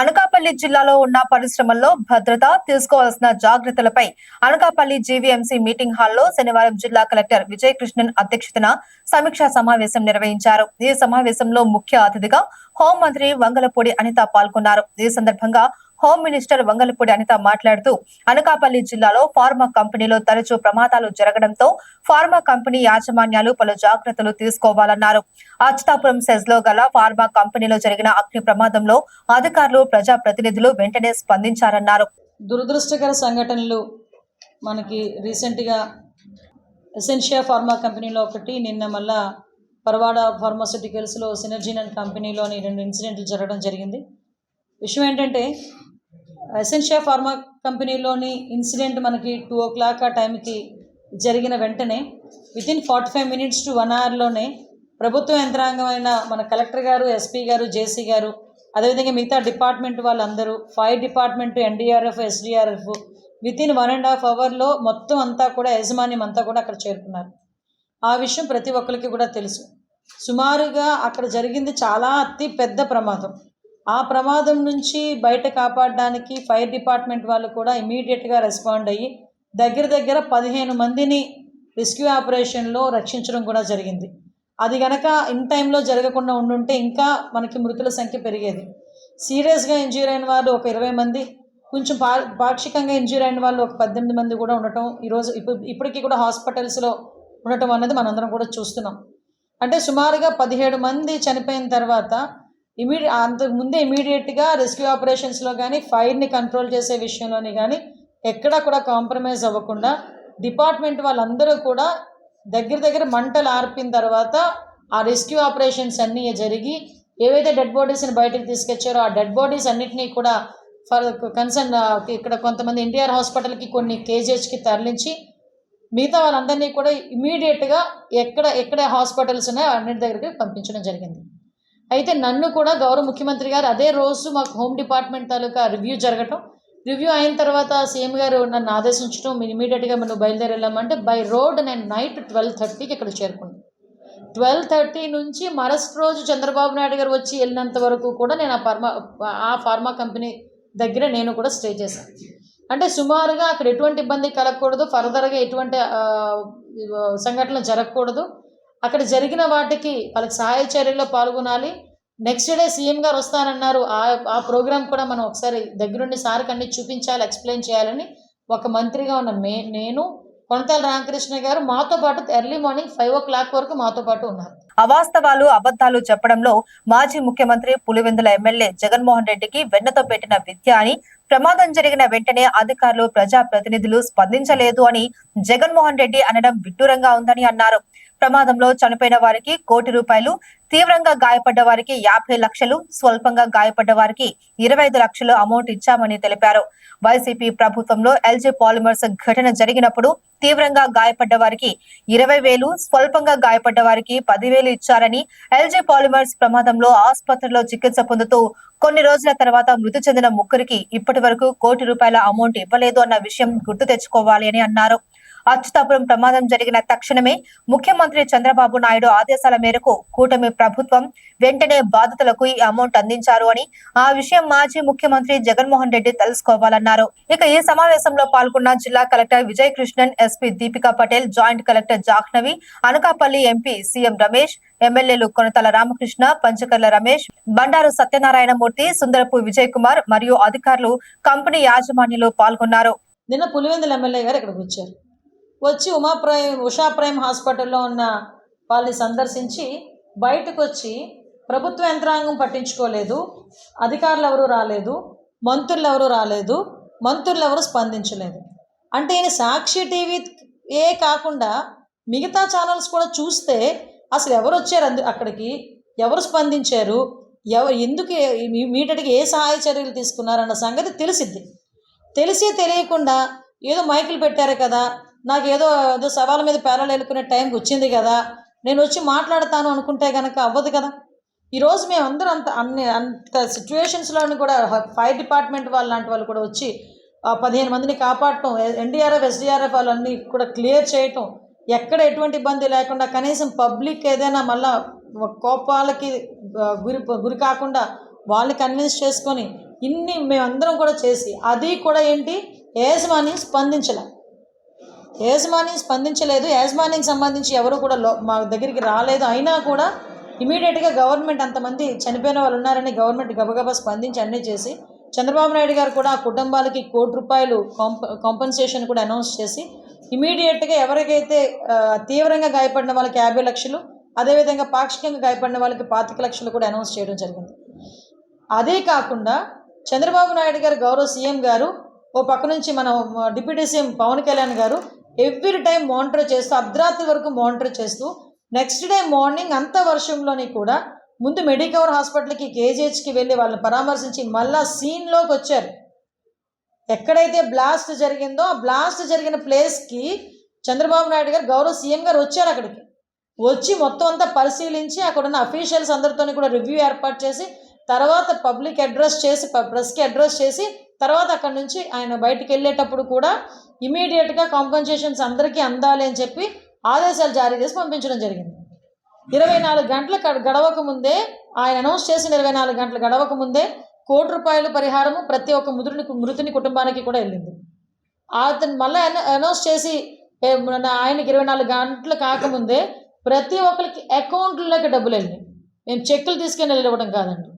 అనకాపల్లి జిల్లాలో ఉన్న పరిశ్రమల్లో భద్రత తీసుకోవాల్సిన జాగ్రత్తలపై అనకాపల్లి జీవీఎంసీ మీటింగ్ హాల్లో శనివారం జిల్లా కలెక్టర్ విజయకృష్ణన్ అధ్యక్షతన సమీక్షా సమావేశం నిర్వహించారు. ఈ సమావేశంలో ముఖ్య అతిథిగా హోంమంత్రి వంగలపూడి అనిత పాల్గొన్నారు. ఈ సందర్భంగా హోమ్ మినిస్టర్ వంగలపూడి అనిత మాట్లాడుతూ అనకాపల్లి జిల్లాలో ఫార్మా కంపెనీలో తరచూ ప్రమాదాలు జరగడంతో ఫార్మా కంపెనీ యాజమాన్యాలు పలు జాగ్రత్తలు తీసుకోవాలన్నారు. అచ్చుతాపురం సెజ్లో గల ఫార్మా కంపెనీలో జరిగిన అగ్ని ప్రమాదంలో అధికారులు ప్రజా ప్రతినిధులు వెంటనే స్పందించారన్నారు. దురదృష్టకర సంఘటనలు మనకి రీసెంట్గా ఎసెన్షియా ఫార్మా కంపెనీలో ఒకటి నిన్న మళ్ళా పరవాడ ఫార్మాస్యూటికల్స్లో సినర్జీన్ అండ్ కంపెనీలోని రెండు ఇన్సిడెంట్లు జరగడం జరిగింది. విషయం ఏంటంటే ఎసెన్షియా ఫార్మా కంపెనీలోని ఇన్సిడెంట్ మనకి టూ ఓ క్లాక్ ఆ టైంకి జరిగిన వెంటనే within forty five minutes to one అవర్లోనే ప్రభుత్వ యంత్రాంగమైన మన కలెక్టర్ గారు ఎస్పీ గారు జేసీ గారు అదేవిధంగా మిగతా డిపార్ట్మెంట్ వాళ్ళందరూ fire department NDRF SDRF within one and half అవర్లో మొత్తం అంతా కూడా యాజమాన్యం అంతా కూడా అక్కడ చేరుకున్నారు. ఆ విషయం ప్రతి ఒక్కరికి కూడా తెలుసు. సుమారుగా అక్కడ జరిగింది చాలా అతి పెద్ద ప్రమాదం. ఆ ప్రమాదం నుంచి బయట కాపాడడానికి ఫైర్ డిపార్ట్మెంట్ వాళ్ళు కూడా ఇమీడియట్గా రెస్పాండ్ అయ్యి దగ్గర దగ్గర పదిహేను మందిని రెస్క్యూ ఆపరేషన్లో రక్షించడం కూడా జరిగింది. అది గనక ఇన్ టైంలో జరగకుండా ఉండుంటే ఇంకా మనకి మృతుల సంఖ్య పెరిగేది. సీరియస్గా ఇంజ్యూర్ అయిన వాళ్ళు ఒక ఇరవై మంది కొంచెం పా పాక్షికంగా ఇంజ్యూర్ అయిన వాళ్ళు ఒక పద్దెనిమిది మంది కూడా ఉండటం ఈరోజు ఇప్పుడు ఇప్పటికీ కూడా హాస్పిటల్స్లో ఉండటం అనేది మనందరం కూడా చూస్తున్నాం. అంటే సుమారుగా పదిహేడు మంది చనిపోయిన తర్వాత ఇమీడి అంతకు ముందే ఇమీడియట్గా రెస్క్యూ ఆపరేషన్స్లో కానీ ఫైర్ని కంట్రోల్ చేసే విషయంలోని కానీ ఎక్కడా కూడా కాంప్రమైజ్ అవ్వకుండా డిపార్ట్మెంట్ వాళ్ళందరూ కూడా దగ్గర దగ్గర మంటలు ఆర్పిన తర్వాత ఆ రెస్క్యూ ఆపరేషన్స్ అన్నీ జరిగి ఏవైతే డెడ్ బాడీస్ని బయటకు తీసుకొచ్చారో ఆ డెడ్ బాడీస్ అన్నిటినీ కూడా ఫర్ కన్సర్న్ ఇక్కడ కొంతమంది ఎన్టీఆర్ హాస్పిటల్కి కొన్ని కేజీహెచ్కి తరలించి మిగతా వాళ్ళందరినీ కూడా ఇమీడియట్గా ఎక్కడ ఎక్కడ హాస్పిటల్స్ ఉన్నాయో అన్నిటి దగ్గరికి పంపించడం జరిగింది. అయితే నన్ను కూడా గౌరవ ముఖ్యమంత్రి గారు అదే రోజు మాకు హోమ్ డిపార్ట్మెంట్ తాలూకా రివ్యూ జరగటం. రివ్యూ అయిన తర్వాత సీఎం గారు నన్ను ఆదేశించడం మీరు ఇమీడియట్గా మనం బయలుదేరి వెళ్ళామంటే బై రోడ్ నేను నైట్ ట్వెల్వ్ థర్టీకి ఇక్కడ చేరుకున్నాను ట్వెల్వ్ థర్టీ నుంచి మరస్ట్ రోజు చంద్రబాబు నాయుడు గారు వచ్చి వెళ్ళినంత వరకు కూడా నేను ఆ ఫార్మా ఆ ఫార్మా కంపెనీ దగ్గర నేను కూడా స్టే చేశాను అంటే సుమారుగా అక్కడ ఎటువంటి ఇబ్బంది కలగకూడదు ఫర్దర్గా ఎటువంటి సంఘటనలు జరగకూడదు. అక్కడ జరిగిన వాటికి వాళ్ళకి సహాయ చర్యల్లో పాల్గొనాలి. నెక్స్ట్ డే సీఎం గారు వస్తానన్నారు. ఆ ఆ ప్రోగ్రామ్ కూడా మనం ఒకసారి దగ్గరుండి సార్కి అన్ని చూపించాలి ఎక్స్ప్లెయిన్ చేయాలని ఒక మంత్రిగా ఉన్న మే నేను కొనతాల రామకృష్ణ గారు మాతో పాటు early morning five o'clock వరకు మాతో పాటు ఉన్నారు. అవాస్తవాలు అబద్ధాలు చెప్పడంలో మాజీ ముఖ్యమంత్రి పులివెందుల ఎమ్మెల్యే జగన్మోహన్ రెడ్డికి వెన్నతో పెట్టిన విద్య అని ప్రమాదం జరిగిన వెంటనే అధికారులు ప్రజా ప్రతినిధులు స్పందించలేదు అని జగన్మోహన్ రెడ్డి అనడం విడ్డూరంగా ఉందని అన్నారు. ప్రమాదంలో చనిపోయిన వారికి కోటి రూపాయలు తీవ్రంగా గాయపడ్డ వారికి యాభై లక్షలు స్వల్పంగా గాయపడ్డ వారికి ఇరవై ఐదు లక్షలు అమౌంట్ ఇచ్చామని తెలిపారు. వైసీపీ ప్రభుత్వంలో ఎల్జీ పాలిమర్స్ ఘటన జరిగినప్పుడు తీవ్రంగా గాయపడ్డ వారికి ఇరవై వేలు స్వల్పంగా గాయపడ్డ వారికి పదివేలు ఇచ్చారని ఎల్జీ పాలిమర్స్ ప్రమాదంలో ఆసుపత్రిలో చికిత్స పొందుతూ కొన్ని రోజుల తర్వాత మృతి చెందిన ముగ్గురికి ఇప్పటి వరకు కోటి రూపాయల అమౌంట్ ఇవ్వలేదు అన్న విషయం గుర్తు తెచ్చుకోవాలి అని అన్నారు. అచ్యుతాపురం ప్రమాదం జరిగిన తక్షణమే ముఖ్యమంత్రి చంద్రబాబు నాయుడు ఆదేశాల మేరకు కూటమి ప్రభుత్వం వెంటనే బాధితులకు ఈ అమౌంట్ అందించారు అని ఆ విషయం మాజీ ముఖ్యమంత్రి జగన్మోహన్ రెడ్డి తెలుసుకోవాలన్నారు. ఇక ఈ సమావేశంలో పాల్గొన్న జిల్లా collector Vijay Krishnan SP Deepika Patel joint collector Jahnavi Anakapalli MP CM Ramesh ఎమ్మెల్యేలు కొనతల రామకృష్ణ పంచకర్ల రమేష్ బండారు సత్యనారాయణమూర్తి సుందరపు విజయ్ కుమార్ మరియు అధికారులు కంపెనీ యాజమాన్యులు పాల్గొన్నారు. నిన్న పులివెందుల ఎమ్మెల్యే గారు ఇక్కడికి వచ్చారు. వచ్చి ఉమాప్రైమ్ ఉషా ప్రైమ్ హాస్పిటల్లో ఉన్న వాళ్ళని సందర్శించి బయటకు వచ్చి ప్రభుత్వ యంత్రాంగం పట్టించుకోలేదు అధికారులు ఎవరు రాలేదు మంత్రులు ఎవరు రాలేదు మంత్రులు ఎవరు స్పందించలేదు. అంటే ఈయన సాక్షి టీవీ ఏ కాకుండా మిగతా ఛానల్స్ కూడా చూస్తే అసలు ఎవరు వచ్చారు అందు అక్కడికి? ఎవరు స్పందించారు? ఎవరు ఎందుకు మీటడికి ఏ సహాయ చర్యలు తీసుకున్నారన్న సంగతి తెలిసిద్ది. తెలిసి తెలియకుండా ఏదో మైకులు పెట్టారు కదా నాకు ఏదో ఏదో సవాల మీద పేరాలు వెళ్ళుకునే టైంకి వచ్చింది కదా. నేను వచ్చి మాట్లాడతాను అనుకుంటే కనుక అవ్వదు కదా. ఈరోజు మేము అందరం అంత అన్ని అంత సిచ్యువేషన్స్లోని కూడా ఫైర్ డిపార్ట్మెంట్ వాళ్ళు లాంటి వాళ్ళు కూడా వచ్చి పదిహేను మందిని కాపాడటం ఎన్డీఆర్ఎఫ్ ఎస్డీఆర్ఎఫ్ వాళ్ళన్నీ కూడా క్లియర్ చేయటం ఎక్కడ ఎటువంటి ఇబ్బంది లేకుండా కనీసం పబ్లిక్ ఏదైనా మళ్ళా కోపాలకి గురి గురి కాకుండా వాళ్ళని కన్విన్స్ చేసుకొని ఇన్ని మేమందరం కూడా చేసి అది కూడా ఏంటి? యజమాని స్పందించలే. యాజమాన్యం స్పందించలేదు. యాజమాన్యం సంబంధించి ఎవరు కూడా లో మా దగ్గరికి రాలేదు. అయినా కూడా ఇమీడియట్గా గవర్నమెంట్ అంతమంది చనిపోయిన వాళ్ళు ఉన్నారని గవర్నమెంట్ గబగబా స్పందించి అన్నీ చేసి చంద్రబాబు నాయుడు గారు కూడా ఆ కుటుంబాలకి కోటి రూపాయలు కాంప కాంపన్సేషన్ కూడా అనౌన్స్ చేసి ఇమీడియట్గా ఎవరికైతే తీవ్రంగా గాయపడిన వాళ్ళకి యాభై లక్షలు అదేవిధంగా పాక్షికంగా గాయపడిన వాళ్ళకి పాతిక లక్షలు కూడా అనౌన్స్ చేయడం జరిగింది. అదే కాకుండా చంద్రబాబు నాయుడు గారు గౌరవ సీఎం గారు ఓ పక్క నుంచి మన డిప్యూటీ సీఎం పవన్ కళ్యాణ్ గారు ఎవ్రీ టైం మానిటర్ చేస్తూ అర్ధరాత్రి వరకు మానిటర్ చేస్తూ నెక్స్ట్ డే మార్నింగ్ అంత వర్షంలోని కూడా ముందు మెడికవర్ హాస్పిటల్కి కేజీహెచ్కి వెళ్ళి వాళ్ళని పరామర్శించి మళ్ళా సీన్లోకి వచ్చారు. ఎక్కడైతే బ్లాస్ట్ జరిగిందో ఆ బ్లాస్ట్ జరిగిన ప్లేస్కి చంద్రబాబు నాయుడు గారు గౌరవ సీఎం గారు వచ్చారు అక్కడికి. వచ్చి మొత్తం అంతా పరిశీలించి అక్కడ ఉన్న అఫీషియల్స్ అందరితోని కూడా రివ్యూ ఏర్పాటు చేసి తర్వాత పబ్లిక్ అడ్రస్ చేసి ప్రెస్కి అడ్రస్ చేసి తర్వాత అక్కడ నుంచి ఆయన బయటికి వెళ్ళేటప్పుడు కూడా ఇమీడియట్గా కాంపన్సేషన్స్ అందరికీ అందాలి అని చెప్పి ఆదేశాలు జారీ చేసి పంపించడం జరిగింది. ఇరవై నాలుగు గంటల గడవక ముందే ఆయన అనౌన్స్ చేసిన ఇరవై నాలుగు గంటలు గడవక ముందే కోటి రూపాయల పరిహారము ప్రతి ఒక్క మృతుని మృతుని కుటుంబానికి కూడా వెళ్ళింది. అతను మళ్ళీ అనౌన్స్ చేసి ఆయనకి ఇరవై నాలుగు గంటలు కాకముందే ప్రతి ఒక్కరికి అకౌంట్లోకి డబ్బులు వెళ్ళినాయి. మేము చెక్కులు తీసుకెళ్ళి ఇవ్వడం కాదండి.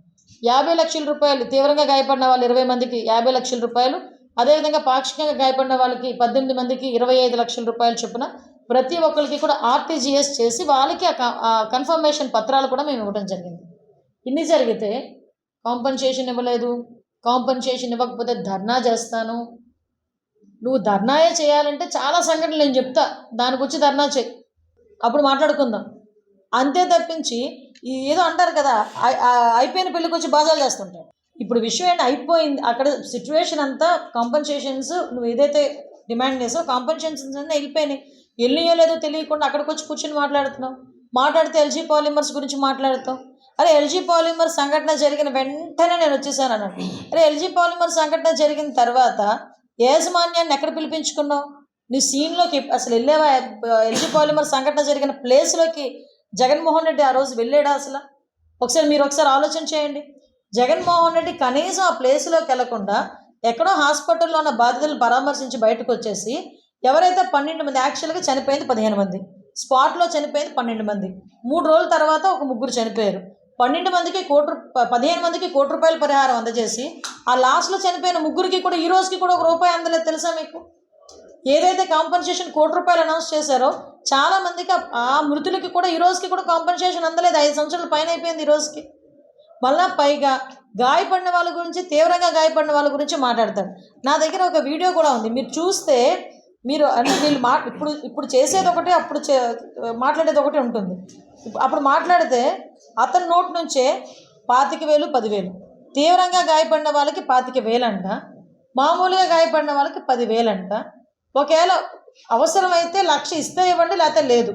యాభై లక్షల రూపాయలు తీవ్రంగా గాయపడిన వాళ్ళు ఇరవై మందికి యాభై లక్షల రూపాయలు. అదేవిధంగా పాక్షికంగా గాయపడిన వాళ్ళకి పద్దెనిమిది మందికి ఇరవై ఐదు లక్షల రూపాయలు చొప్పున ప్రతి ఒక్కరికి కూడా ఆర్టీజీఎస్ చేసి వాళ్ళకి ఆ కన్ఫర్మేషన్ పత్రాలు కూడా మేము ఇవ్వడం జరిగింది. ఇన్ని జరిగితే కాంపన్సేషన్ ఇవ్వలేదు. కాంపన్సేషన్ ఇవ్వకపోతే ధర్నా చేస్తాను. నువ్వు ధర్నాయే చేయాలంటే చాలా సంఘటనలు నేను చెప్తా. దానికి వచ్చి ధర్నా చేయి. అప్పుడు మాట్లాడుకుందాం. అంతే తప్పించి ఏదో అంటారు కదా అయిపోయిన పెళ్ళికి వచ్చి బాజాలు చేస్తుంటారు. ఇప్పుడు విషయం ఏంటి? అయిపోయింది. అక్కడ సిచ్యువేషన్ అంతా కాంపన్సేషన్స్ నువ్వు ఏదైతే డిమాండ్ చేసావు కాంపన్సేషన్స్ అన్నీ వెళ్ళిపోయినాయి. వెళ్ళియో లేదో తెలియకుండా అక్కడికి వచ్చి కూర్చొని మాట్లాడుతున్నావు. మాట్లాడితే ఎల్జీ పాలిమర్స్ గురించి మాట్లాడుతాం అరే ఎల్జీ పాలిమర్ సంఘటన జరిగిన వెంటనే నేను వచ్చేసాను అన్నాడు. అరే ఎల్జీ పాలిమర్ సంఘటన జరిగిన తర్వాత యాజమాన్యాన్ని ఎక్కడ పిలిపించుకున్నావు? నీ సీన్లోకి అసలు వెళ్ళేవా? ఎల్జీ పాలిమర్ సంఘటన జరిగిన ప్లేస్లోకి జగన్మోహన్ రెడ్డి ఆ రోజు వెళ్ళాడా అసలు? ఒకసారి మీరు ఒకసారి ఆలోచన చేయండి. జగన్మోహన్ రెడ్డి కనీసం ఆ ప్లేస్లోకి వెళ్ళకుండా ఎక్కడో హాస్పిటల్లో ఉన్న బాధితులను పరామర్శించి బయటకు వచ్చేసి ఎవరైతే పన్నెండు మంది యాక్చువల్గా చనిపోయింది పదిహేను మంది స్పాట్లో చనిపోయింది పన్నెండు మంది. మూడు రోజుల తర్వాత ఒక ముగ్గురు చనిపోయారు. పన్నెండు మందికి కోటి పదిహేను మందికి కోటి రూపాయల పరిహారం అందజేసి ఆ లాస్ట్లో చనిపోయిన ముగ్గురికి కూడా ఈ రోజుకి కూడా ఒక రూపాయి అందలేదు తెలుసా మీకు? ఏదైతే కాంపన్సేషన్ కోటి రూపాయలు అనౌన్స్ చేశారో చాలా మందికి ఆ- మృతులకి కూడా ఈ రోజుకి కూడా కాంపన్సేషన్ అందలేదు. ఐదు సంవత్సరాల పైన అయిపోయింది ఈ రోజుకి. మళ్ళా పైగా గాయపడిన వాళ్ళ గురించి తీవ్రంగా గాయపడిన వాళ్ళ గురించి మాట్లాడతాడు. నా దగ్గర ఒక వీడియో కూడా ఉంది. మీరు చూస్తే మీరు అంటే వీళ్ళు మా ఇప్పుడు ఇప్పుడు చేసేది ఒకటి అప్పుడు చే మాట్లాడేది ఒకటి ఉంటుంది. అప్పుడు మాట్లాడితే అతని నోటి నుంచే పాతిక వేలు పదివేలు. తీవ్రంగా గాయపడిన వాళ్ళకి పాతిక వేలంట. మామూలుగా గాయపడిన వాళ్ళకి పదివేలంట. ఒకవేళ అవసరమైతే లక్ష ఇస్తే ఇవ్వండి లేకపోతే లేదు.